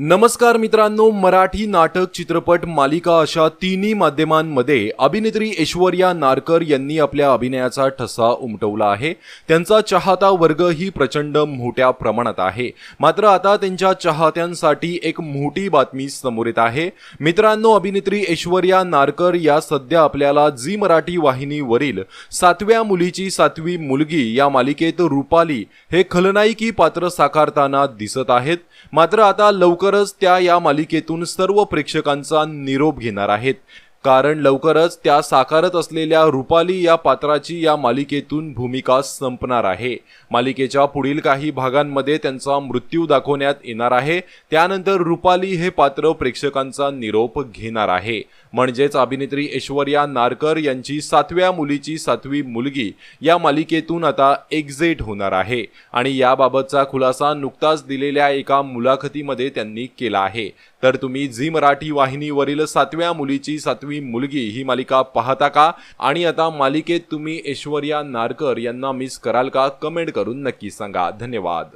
नमस्कार मित्रांनो मराठी नाटक चित्रपट मालिका अशा तिन्ही माध्यमांमध्ये अभिनेत्री ऐश्वर्या नारकर यांनी आपल्या अभिनयाचा ठसा उमटवला आहे. त्यांचा चाहता वर्गही प्रचंड मोठ्या प्रमाणात आहे. मात्र आता त्यांच्या चाहत्यांसाठी एक मोठी बातमी समोर येत आहे. मित्रांनो अभिनेत्री ऐश्वर्या नारकर या सध्या आपल्याला झी मराठी वाहिनीवरील सातव्या मुलीची सातवी मुलगी या मालिकेत रुपाली हे खलनायकी पात्र साकारताना दिसत आहेत. मात्र आता लवकर लवकरच त्या या मालिकेतून सर्व प्रेक्षकांचा निरोप घेणार आहेत. कारण लवकरच त्या साकारत असलेल्या रुपाली या पात्राची या मालिकेतून भूमिका संपणार आहे. मालिकेच्या पुढील काही भागांमध्ये त्यांचा मृत्यू दाखवण्यात येणार आहे. त्यानंतर रुपाली हे पात्र प्रेक्षकांचा निरोप घेणार आहे. म्हणजेच अभिनेत्री ऐश्वर्या नारकर यांची सातव्या मुलीची सातवी मुलगी या मालिकेतून आता एक्झिट होणार आहे. आणि याबाबतचा खुलासा नुकताच दिलेल्या एका मुलाखतीमध्ये त्यांनी केला आहे. तर तुम्ही झी मराठी वाहिनीवरील सातव्या मुलीची सातवी मुलगी ही मालिका पाहता का? आणि आता मालिकेत तुम्ही ऐश्वर्या नारकर यांना मिस कराल का? कमेंट करून नक्की सांगा. धन्यवाद.